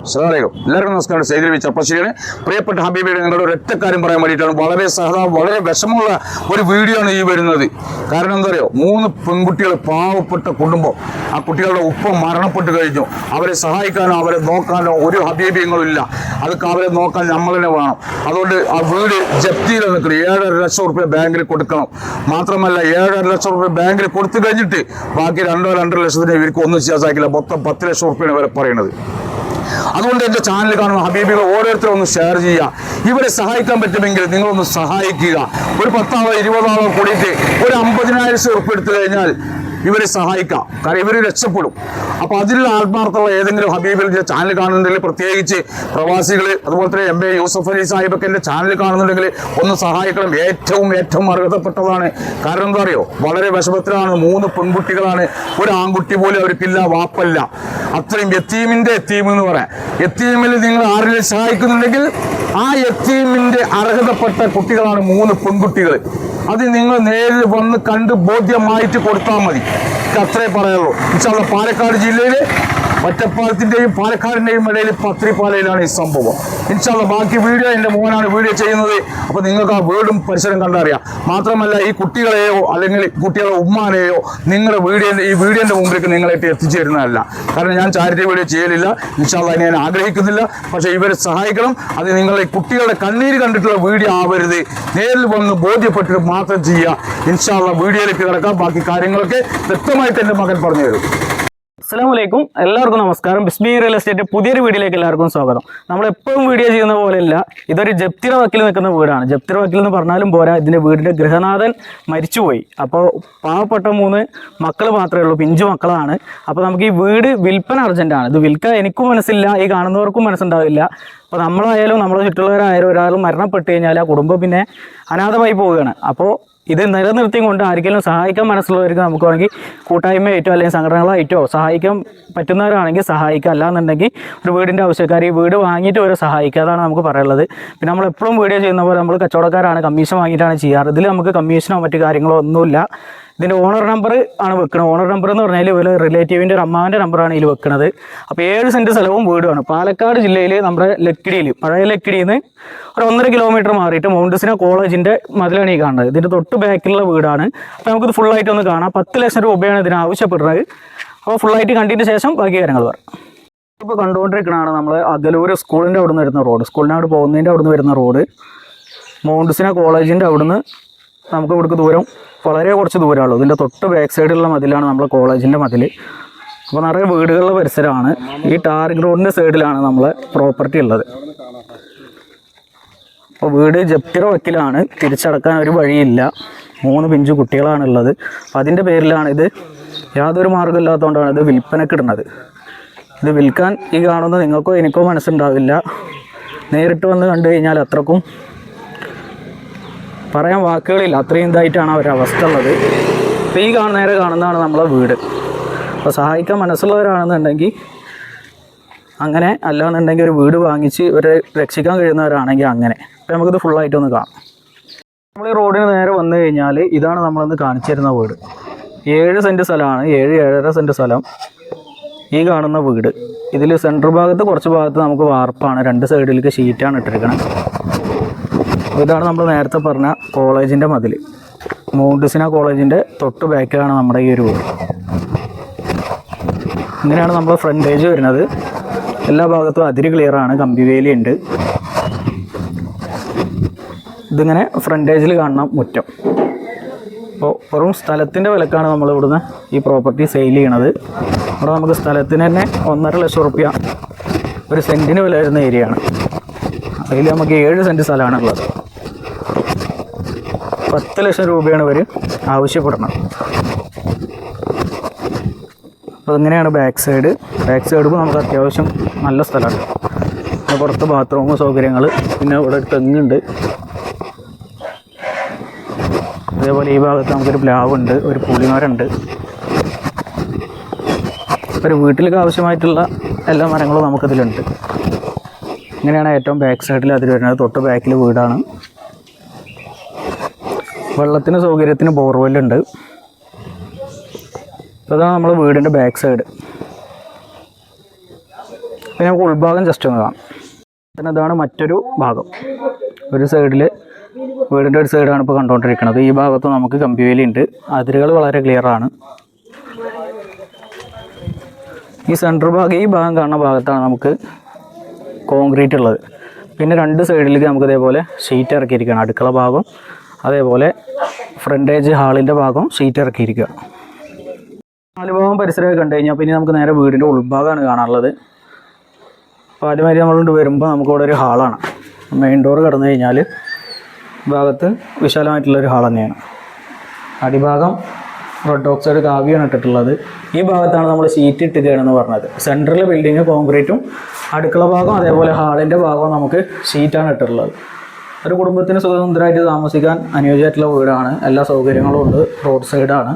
അസ്സലാമലൈക്കും. എല്ലാവർക്കും നമസ്കാരം. സൈദരവി ചപ്പശ്ശേരിയാണ്. പ്രിയപ്പെട്ട ഹബീബിയുടെ നിങ്ങളുടെ ഒരു ഒറ്റക്കാര്യം പറയാൻ വേണ്ടിയിട്ടാണ്. വളരെ സഹതാ വളരെ വിഷമമുള്ള ഒരു വീഡിയോ ആണ് ഈ വരുന്നത്. കാരണം എന്താ പറയുക മൂന്ന് പെൺകുട്ടികൾ പാവപ്പെട്ട കുടുംബം. ആ കുട്ടികളുടെ ഉപ്പ മരണപ്പെട്ട് കഴിഞ്ഞു. അവരെ സഹായിക്കാനോ അവരെ നോക്കാനോ ഒരു ഹബീബിയങ്ങളും ഇല്ല. അതൊക്കെ അവരെ നോക്കാൻ നമ്മൾ തന്നെ വേണം. അതുകൊണ്ട് ആ വീട് ജപ്തിയിൽ നിൽക്കണം. ഏഴര ലക്ഷം റുപ്യ ബാങ്കിൽ കൊടുക്കണം. മാത്രമല്ല ഏഴര ലക്ഷം റുപ്യ ബാങ്കിൽ കൊടുത്തു കഴിഞ്ഞിട്ട് ബാക്കി രണ്ടോ രണ്ടര ലക്ഷത്തിന് ഇവർക്ക് ഒന്നും ചെയ്യാൻ സാധിക്കില്ല. മൊത്തം പത്ത് ലക്ഷം റുപ്യാണ് ഇവരെ പറയുന്നത്. അതുകൊണ്ട് എന്റെ ചാനൽ കാണുന്ന ഹബീബികൾ ഓരോരുത്തരും ഒന്ന് ഷെയർ ചെയ്യുക. ഇവരെ സഹായിക്കാൻ പറ്റുമെങ്കിൽ നിങ്ങളൊന്ന് സഹായിക്കുക. ഒരു പത്താളോ ഇരുപതാളോ കൂടിയിട്ട് ഒരു അമ്പതിനായിരം ഉറുപ്പ് കഴിഞ്ഞാൽ ഇവരെ സഹായിക്കാം. കാരണം ഇവർ രക്ഷപ്പെടും. അപ്പോൾ അതിലുള്ള ആത്മാർത്ഥമുള്ള ഏതെങ്കിലും ഹബീബിൽ ചാനൽ കാണുന്നുണ്ടെങ്കിൽ പ്രത്യേകിച്ച് പ്രവാസികൾ അതുപോലെ തന്നെ എം എ യൂസഫ് അലി സാഹിബൊക്കെ എന്റെ ചാനൽ കാണുന്നുണ്ടെങ്കിൽ ഒന്ന് സഹായിക്കണം. ഏറ്റവും ഏറ്റവും അർഹതപ്പെട്ടതാണ്. കാരണം എന്താ അറിയോ? വളരെ വിഷമത്തിലാണ്. മൂന്ന് പെൺകുട്ടികളാണ്. ഒരു ആൺകുട്ടി പോലും അവർക്കില്ല വാപ്പല്ല. അത്രയും എത്തീമിന്റെ എത്തീം എന്ന് പറയാം. എത്തീമിൽ നിങ്ങൾ ആരെങ്കിലും സഹായിക്കുന്നുണ്ടെങ്കിൽ ആ എത്തീമിന്റെ അർഹതപ്പെട്ട കുട്ടികളാണ് മൂന്ന് പെൺകുട്ടികൾ അത് നിങ്ങൾ നേരിൽ വന്ന് കണ്ട് ബോധ്യമായിട്ട് കൊടുത്താൽ മതി. അത്രേ പറയുള്ളൂ. പാലക്കാട് ജില്ലയിലെ ഒറ്റപ്പാലത്തിന്റെയും പാലക്കാടിന്റെയും ഇടയിൽ പത്രിപ്പാലയിലാണ് ഈ സംഭവം. ഇൻഷാല്ല ബാക്കി വീഡിയോ എന്റെ മോനാണ് വീഡിയോ ചെയ്യുന്നത്. അപ്പോൾ നിങ്ങൾക്ക് ആ വീടും പരിസരം കണ്ടറിയാം. മാത്രമല്ല ഈ കുട്ടികളെയോ അല്ലെങ്കിൽ കുട്ടികളെ ഉമ്മാനെയോ നിങ്ങളുടെ വീഡിയോ ഈ വീഡിയോന്റെ മുമ്പിലേക്ക് നിങ്ങളായിട്ട് എത്തിച്ചേരുന്നതല്ല. കാരണം ഞാൻ ചാരിറ്റി വീഡിയോ ചെയ്യലില്ല. ഇൻഷാല്ല അതിനെ ഞാൻ ആഗ്രഹിക്കുന്നില്ല. പക്ഷേ ഇവരെ സഹായിക്കണം. അത് നിങ്ങളെ കുട്ടികളുടെ കണ്ണീര് കണ്ടിട്ടുള്ള വീഡിയോ ആവരുത്. നേരിൽ വന്ന് ബോധ്യപ്പെട്ടിട്ട് മാത്രം ചെയ്യുക. ഇൻഷാല്ല വീഡിയോയിലേക്ക് കിടക്കാം. ബാക്കി കാര്യങ്ങളൊക്കെ വ്യക്തമായിട്ട് എന്റെ മകൻ പറഞ്ഞു തരും അസ്സലാമലൈക്കും. എല്ലാവർക്കും നമസ്കാരം. ബിസ്മി റിയൽ എസ്റ്റേറ്റ് പുതിയൊരു വീഡിയോയിലേക്ക് എല്ലാവർക്കും സ്വാഗതം. നമ്മൾ എപ്പോഴും വീഡിയോ ചെയ്യുന്ന പോലെയല്ല ഇതൊരു ജപ്തിര വക്കിൽ നിൽക്കുന്ന വീടാണ്. ജപ്തിര വക്കിൽ എന്ന് പറഞ്ഞാലും പോരാ ഇതിന്റെ വീടിന്റെ ഗൃഹനാഥൻ മരിച്ചുപോയി. അപ്പോൾ പാവപ്പെട്ട മൂന്ന് മക്കൾ മാത്രമേ ഉള്ളൂ പിഞ്ചു മക്കളാണ്. അപ്പോൾ നമുക്ക് ഈ വീട് വിൽപ്പന അർജന്റാണ് ഇത് വിൽക്കാൻ എനിക്കും മനസ്സില്ല ഈ കാണുന്നവർക്കും മനസ്സുണ്ടാവില്ല. അപ്പോൾ നമ്മളായാലും നമ്മുടെ ചുറ്റുള്ളവരായാലും ഒരാൾ മരണപ്പെട്ട് കഴിഞ്ഞാൽ ആ കുടുംബം പിന്നെ അനാഥമായി പോവുകയാണ്. അപ്പോൾ ഇത് നിലനിർത്തിയും കൊണ്ട് ആർക്കെങ്കിലും സഹായിക്കാൻ മനസ്സുള്ളവർക്ക് നമുക്ക് വേണമെങ്കിൽ കൂട്ടായ്മയായിട്ടോ അല്ലെങ്കിൽ സംഘടനകളായിട്ടോ സഹായിക്കാൻ പറ്റുന്നവരാണെങ്കിൽ സഹായിക്കുക. അല്ലാന്നുണ്ടെങ്കിൽ ഒരു വീടിന്റെ ആവശ്യക്കാർ ഈ വീട് വാങ്ങിയിട്ട് അവരെ സഹായിക്കുക. അതാണ് നമുക്ക് പറയാനുള്ളത്. പിന്നെ നമ്മൾ എപ്പോഴും വീഡിയോ ചെയ്യുന്ന പോലെ നമ്മൾ കച്ചവടക്കാരാണ് കമ്മീഷൻ വാങ്ങിയിട്ടാണ് ചെയ്യാറ്. ഇതിൽ നമുക്ക് കമ്മീഷനോ മറ്റു കാര്യങ്ങളോ ഒന്നുമില്ല. ഇതിന്റെ ഓണർ നമ്പർ ആണ് വെക്കുന്നത് ഓണർ നമ്പർ എന്ന് പറഞ്ഞാൽ ഇവർ റിലേറ്റീവിന്റെ ഒരു അമ്മാവിന്റെ നമ്പറാണ് ഇതിൽ വെക്കുന്നത് അപ്പോൾ ഏഴ് സെന്റ് സ്ഥലവും വീടുമാണ്. പാലക്കാട് ജില്ലയിൽ നമ്മുടെ ലക്കിടിയിൽ പഴയ ലക്കിടിയിൽ നിന്ന് ഒരു ഒന്നര കിലോമീറ്റർ മാറിയിട്ട് മൗണ്ടസിന കോളേജിന്റെ മതിലാണ് ഈ കാണുന്നത്. ഇതിന്റെ തൊട്ട് ബാക്കിലുള്ള വീടാണ്. അപ്പോൾ നമുക്കിത് ഫുള്ളായിട്ട് ഒന്ന് കാണാം. പത്ത് ലക്ഷം രൂപയാണ് ഇതിന് ആവശ്യപ്പെടുന്നത്. അപ്പോൾ ഫുള്ളായിട്ട് കണ്ടതിന് ശേഷം ബാക്കി കാര്യങ്ങൾ പറയാം. ഇപ്പോൾ കണ്ടുകൊണ്ടിരിക്കുന്നതാണ് നമ്മൾ അഗലൂർ സ്കൂളിന്റെ അവിടെ നിന്ന് വരുന്ന റോഡ്. സ്കൂളിന്റെ അവിടെ പോകുന്നതിന്റെ അവിടെ നിന്ന് വരുന്ന റോഡ്. മൗണ്ടസിന കോളേജിന്റെ അവിടുന്ന് നമുക്ക് ഇവിടേക്ക് ദൂരം വളരെ കുറച്ച് ദൂരമുള്ളൂ. ഇതിന്റെ തൊട്ട് ബാക്ക് സൈഡിലുള്ള മതിലാണ് നമ്മളെ കോളേജിന്റെ മതിൽ അപ്പോൾ നിറയെ വീടുകളുടെ പരിസരമാണ്. ഈ ടാർ റോഡിന്റെ സൈഡിലാണ് നമ്മളെ പ്രോപ്പർട്ടി ഉള്ളത്. അപ്പോൾ വീട് ജപ്തിറ വക്കിലാണ്. തിരിച്ചടക്കാൻ ഒരു വഴിയില്ല. മൂന്ന് പിഞ്ചു കുട്ടികളാണ് ഉള്ളത് അപ്പം അതിന്റെ പേരിലാണ് ഇത് യാതൊരു മാർഗമില്ലാത്തതുകൊണ്ടാണ് ഇത് വിൽപ്പനക്കിടുന്നത് ഇത് വിൽക്കാൻ ഈ കാണുന്ന നിങ്ങൾക്കോ എനിക്കോ മനസ്സുണ്ടാവില്ല. നേരിട്ട് വന്ന് കണ്ടു കഴിഞ്ഞാൽ അത്രക്കും പറയാൻ വാക്കുകളില്ല. അത്രയും ഇതായിട്ടാണ് അവരുടെ അവസ്ഥ ഉള്ളത് ഇപ്പോൾ ഈ കാണുന്ന നേരെ കാണുന്നതാണ് നമ്മളെ വീട്. അപ്പോൾ സഹായിക്കാൻ മനസ്സുള്ളവരാണെന്നുണ്ടെങ്കിൽ അങ്ങനെ അല്ലാന്നുണ്ടെങ്കിൽ ഒരു വീട് വാങ്ങിച്ച് ഇവരെ രക്ഷിക്കാൻ കഴിയുന്നവരാണെങ്കിൽ അങ്ങനെ. അപ്പോൾ നമുക്കിത് ഫുള്ളായിട്ടൊന്ന് കാണാം. നമ്മൾ ഈ റോഡിന് നേരെ വന്നു കഴിഞ്ഞാൽ ഇതാണ് നമ്മളൊന്ന് കാണിച്ചു തരുന്ന വീട്. ഏഴ് സെന്റ് സ്ഥലമാണ്. ഏഴ് ഏഴര സെന്റ് സ്ഥലം. ഈ കാണുന്ന വീട്. ഇതിൽ സെൻട്രൽ ഭാഗത്ത് കുറച്ച് ഭാഗത്ത് നമുക്ക് വാർപ്പാണ്. രണ്ട് സൈഡിലേക്ക് ഷീറ്റാണ് ഇട്ടിരിക്കുന്നത് ഇതാണ് നമ്മൾ നേരത്തെ പറഞ്ഞ കോളേജിന്റെ മതിൽ മോണ്ടിസിന കോളേജിന്റെ തൊട്ട് ബാക്കിലാണ് നമ്മുടെ ഈ ഒരു വീട്. ഇങ്ങനെയാണ് നമ്മൾ ഫ്രണ്ടേജ് വരുന്നത്. എല്ലാ ഭാഗത്തും അതിര് ക്ലിയറാണ് കമ്പിവേലി ഉണ്ട്. ഇതിങ്ങനെ ഫ്രണ്ടേജിൽ കാണണം മുറ്റം. അപ്പോൾ വെറും സ്ഥലത്തിന്റെ വിലക്കാണ് നമ്മൾ ഇവിടുന്ന് ഈ പ്രോപ്പർട്ടി സെയിൽ ചെയ്യണത്. ഇവിടെ നമുക്ക് സ്ഥലത്തിന് തന്നെ ഒന്നര ലക്ഷം റുപ്യ ഒരു സെന്റിന് വില വരുന്ന ഏരിയയാണ് അതിൽ നമുക്ക് ഏഴ് സെന്റ് സ്ഥലമാണ് ഉള്ളത് പത്ത് ലക്ഷം രൂപയാണ് ഇവർ ആവശ്യപ്പെടണം അപ്പോൾ ഇങ്ങനെയാണ് ബാക്ക് സൈഡ് ബാക്ക് സൈഡ് നമുക്ക് അത്യാവശ്യം നല്ല സ്ഥലമാണ്. പിന്നെ പുറത്ത് ബാത്റൂം സൗകര്യങ്ങൾ പിന്നെ ഇവിടെ ഒരു തെങ്ങുണ്ട്. അതേപോലെ ഈ ഭാഗത്ത് നമുക്കൊരു പ്ലാവുണ്ട് ഒരു പുളിമരമുണ്ട്. ഒരു വീട്ടിലേക്ക് ആവശ്യമായിട്ടുള്ള എല്ലാ മരങ്ങളും നമുക്കിതിലുണ്ട്. ഇങ്ങനെയാണ് ഏറ്റവും ബാക്ക് സൈഡിൽ അതിൽ വരുന്നത്. തൊട്ട് ബാക്കിൽ വീടാണ്. വെള്ളത്തിന് സൗകര്യത്തിന് ബോർവെല്ലുണ്ട് അതാണ് നമ്മൾ വീടിന്റെ ബാക്ക് സൈഡ് പിന്നെ ഉൾഭാഗം ജസ്റ്റ് ഒന്ന് കാണാം. പിന്നെ ഇതാണ് മറ്റൊരു ഭാഗം. ഒരു സൈഡിൽ വീടിന്റെ ഒരു സൈഡാണ് ഇപ്പോൾ കണ്ടുകൊണ്ടിരിക്കുന്നത്. ഈ ഭാഗത്ത് നമുക്ക് കമ്പിവേലി ഉണ്ട്. അതിരുകൾ വളരെ ക്ലിയറാണ് ഈ സെൻട്രൽ ഭാഗം ഈ ഭാഗം കാണുന്ന ഭാഗത്താണ് നമുക്ക് കോൺക്രീറ്റ് ഉള്ളത്. പിന്നെ രണ്ട് സൈഡിലേക്ക് നമുക്ക് ഇതേപോലെ ഷീറ്റ് ഇറക്കിയിരിക്കുകയാണ്. അടുക്കള ഭാഗം അതേപോലെ ഫ്രണ്ടേജ് ഹാളിന്റെ ഭാഗം സീറ്റ് ഇറക്കിയിരിക്കുക. നാല് ഭാഗം പരിസരമൊക്കെ കണ്ടു കഴിഞ്ഞാൽ പിന്നെ നമുക്ക് നേരെ വീടിന്റെ ഉൾഭാഗമാണ് കാണാനുള്ളത്. അപ്പോൾ ആദ്യമായി നമ്മളുകൊണ്ട് വരുമ്പോൾ നമുക്കിവിടെ ഒരു ഹാളാണ് മെയിൻ ഡോർ കടന്നു കഴിഞ്ഞാൽ ഭാഗത്ത് വിശാലമായിട്ടുള്ളൊരു ഹാൾ തന്നെയാണ്. അടിഭാഗം റെഡ് ഓക്സൈഡ് കാവ്യാണ് ഇട്ടിട്ടുള്ളത്. ഈ ഭാഗത്താണ് നമ്മൾ ഷീറ്റ് ഇട്ടുകയാണെന്ന് പറഞ്ഞത്. സെൻട്രൽ ബിൽഡിങ് കോൺക്രീറ്റും അടുക്കള ഭാഗം അതേപോലെ ഹാളിന്റെ ഭാഗവും നമുക്ക് സീറ്റാണ് ഇട്ടിട്ടുള്ളത്. ഒരു കുടുംബത്തിന് സ്വതന്ത്രമായിട്ട് താമസിക്കാൻ അനുയോജ്യമായിട്ടുള്ള വീടാണ്. എല്ലാ സൗകര്യങ്ങളും ഉണ്ട്. റോഡ് സൈഡാണ്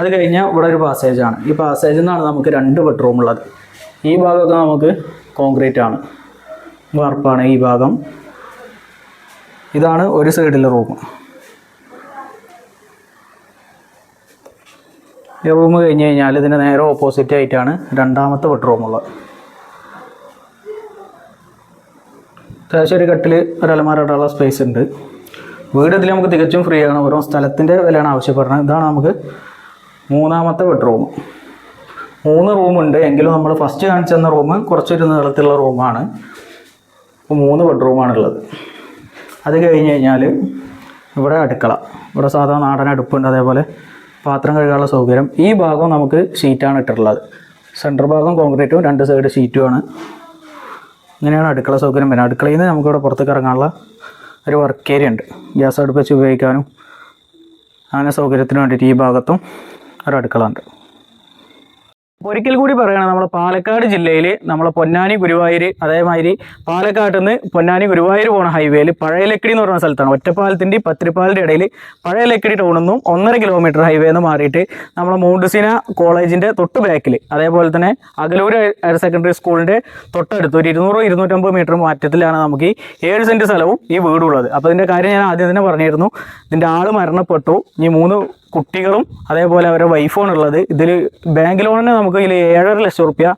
അത് കഴിഞ്ഞാൽ ഇവിടെ ഒരു പാസേജാണ് ഈ പാസേജിൽ നിന്നാണ് നമുക്ക് രണ്ട് ബെഡ്റൂം ഉള്ളത്. ഈ ഭാഗമൊക്കെ നമുക്ക് കോൺക്രീറ്റ് ആണ്. വാർപ്പാണ് ഈ ഭാഗം. ഇതാണ് ഒരു സൈഡിലെ റൂം ഈ റൂം കഴിഞ്ഞ് കഴിഞ്ഞാൽ ഇതിന് നേരെ ഓപ്പോസിറ്റ് ആയിട്ടാണ് രണ്ടാമത്തെ ബെഡ്റൂം അത്യാവശ്യം ഒരു കട്ടിൽ ഒരു അലമാരയിടാനുള്ള സ്പേസ് ഉണ്ട്. വീട് ഇതിൽ നമുക്ക് തികച്ചും ഫ്രീ ആണ്. ഓരോ സ്ഥലത്തിന്റെ വിലയാണ് ആവശ്യപ്പെടുന്നത്. ഇതാണ് നമുക്ക് മൂന്നാമത്തെ ബെഡ്റൂം മൂന്ന് റൂമുണ്ട് എങ്കിലും നമ്മൾ ഫസ്റ്റ് കാണിച്ചു തന്ന റൂം കുറച്ചൊരു നീളത്തിലുള്ള റൂമാണ് അപ്പോൾ മൂന്ന് ബെഡ്റൂമാണുള്ളത് അത് കഴിഞ്ഞ് കഴിഞ്ഞാൽ ഇവിടെ അടുക്കള. ഇവിടെ സാധാരണ നാടൻ അടുപ്പുണ്ട്. അതേപോലെ പാത്രം കഴുകാനുള്ള സൗകര്യം. ഈ ഭാഗം നമുക്ക് ഷീറ്റാണ് ഇട്ടിട്ടുള്ളത്. സെന്റർ ഭാഗം കോൺക്രീറ്റും രണ്ട് സൈഡ് ഷീറ്റുമാണ് ഇങ്ങനെയാണ് അടുക്കള സൗകര്യം. വരുന്നത് അടുക്കളയിൽ നിന്ന് നമുക്കിവിടെ പുറത്തേക്ക് ഇറങ്ങാനുള്ള ഒരു വർക്ക് ഏരിയ ഉണ്ട്. ഗ്യാസ് അടുപ്പ് വെച്ച് ഉപയോഗിക്കാനും അങ്ങനെ സൗകര്യത്തിന് വേണ്ടിയിട്ട് ഈ ഭാഗത്തും ഒരു അടുക്കള ഉണ്ട്. ഒരിക്കൽ കൂടി പറയുകയാണ് നമ്മൾ പാലക്കാട് ജില്ലയിൽ നമ്മൾ പൊന്നാനി ഗുരുവായൂർ അതേമാതിരി പാലക്കാട്ട് നിന്ന് പൊന്നാനി ഗുരുവായൂർ പോണ ഹൈവേയിൽ പഴയ ലക്കിടി എന്ന് പറയുന്ന സ്ഥലത്താണ്. ഒറ്റപ്പാലത്തിന്റെ പത്തിരിപ്പാലിന്റെ ഇടയിൽ പഴയ ലക്കിടി ടൗണിൽ നിന്നും ഒന്നര കിലോമീറ്റർ ഹൈവേ എന്ന് മാറിയിട്ട് നമ്മൾ മൂണ്ടുസീന കോളേജിന്റെ തൊട്ട് ബാക്കിൽ അതേപോലെ തന്നെ അകലൂർ ഹയർ സെക്കൻഡറി സ്കൂളിന്റെ തൊട്ടടുത്ത് ഒരു ഇരുന്നൂറ് ഇരുന്നൂറ്റമ്പത് മീറ്റർ മാറ്റത്തിലാണ് നമുക്ക് ഈ ഏഴ് സെന്റ് സ്ഥലവും ഈ വീടുള്ളത്. അപ്പോൾ ഇതിന്റെ കാര്യം ഞാൻ ആദ്യം തന്നെ പറഞ്ഞിരുന്നു. ഇതിന്റെ ആൾ മരണപ്പെട്ടു. ഈ മൂന്ന് കുട്ടികളും അതേപോലെ അവരുടെ വൈഫാണ് ഉള്ളത്. ഇതിൽ ബാങ്ക് ലോണിന് നമുക്ക് ഇതിൽ ഏഴര ലക്ഷം റുപ്യ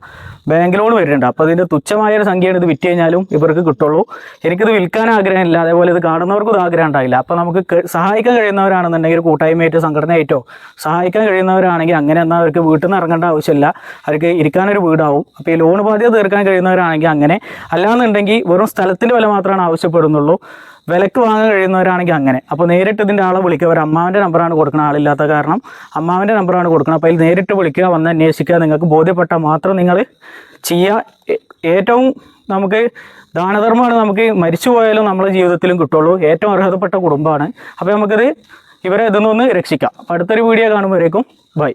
ബാങ്ക് ലോൺ വരുന്നുണ്ട്. അപ്പോൾ ഇതിന്റെ തുച്ഛമായ ഒരു സംഖ്യയാണ് ഇത് വിറ്റ് കഴിഞ്ഞാലും ഇവർക്ക് കിട്ടുള്ളൂ. എനിക്കിത് വിൽക്കാൻ ആഗ്രഹമില്ല. അതേപോലെ ഇത് കാണുന്നവർക്കും ഇത് ആഗ്രഹം ഉണ്ടായില്ല അപ്പോൾ നമുക്ക് സഹായിക്കാൻ കഴിയുന്നവരാണെന്നുണ്ടെങ്കിൽ കൂട്ടായ്മയായിട്ടോ സംഘടനയായിട്ടോ സഹായിക്കാൻ കഴിയുന്നവരാണെങ്കിൽ അങ്ങനെ എന്നാൽ അവർക്ക് വീട്ടിൽ നിന്ന് ഇറങ്ങേണ്ട ആവശ്യമില്ല. അവർക്ക് ഇരിക്കാനൊരു വീടാവും. അപ്പോൾ ഈ ലോൺ ബാധ്യത തീർക്കാൻ കഴിയുന്നവരാണെങ്കിൽ അങ്ങനെ അല്ലാന്നുണ്ടെങ്കിൽ വെറും സ്ഥലത്തിന്റെ വില മാത്രമാണ് ആവശ്യപ്പെടുന്നുള്ളൂ. വിലക്ക് വാങ്ങാൻ കഴിയുന്നവരാണെങ്കിൽ അങ്ങനെ. അപ്പോൾ നേരിട്ട് ഇതിന്റെ ആളെ വിളിക്കുക. ഒരു അമ്മാവിന്റെ നമ്പറാണ് കൊടുക്കുന്നത് ആളില്ലാത്ത കാരണം അമ്മാവിന്റെ നമ്പറാണ് കൊടുക്കുന്നത് അപ്പോൾ അതിൽ നേരിട്ട് വിളിക്കുക വന്ന് അന്വേഷിക്കുക. നിങ്ങൾക്ക് ബോധ്യപ്പെട്ടാൽ മാത്രം നിങ്ങൾ ചെയ്യുക ഏറ്റവും നമുക്ക് ദാനധർമ്മമാണ് നമുക്ക് മരിച്ചു പോയാലും നമ്മളെ ജീവിതത്തിലും കിട്ടുള്ളൂ. ഏറ്റവും അർഹതപ്പെട്ട കുടുംബമാണ്. അപ്പോൾ നമുക്കത് ഇവരെ ഇതൊന്നൊന്ന് രക്ഷിക്കാം. അപ്പോൾ അടുത്തൊരു വീഡിയോ കാണുമ്പോഴേക്കും. ബൈ.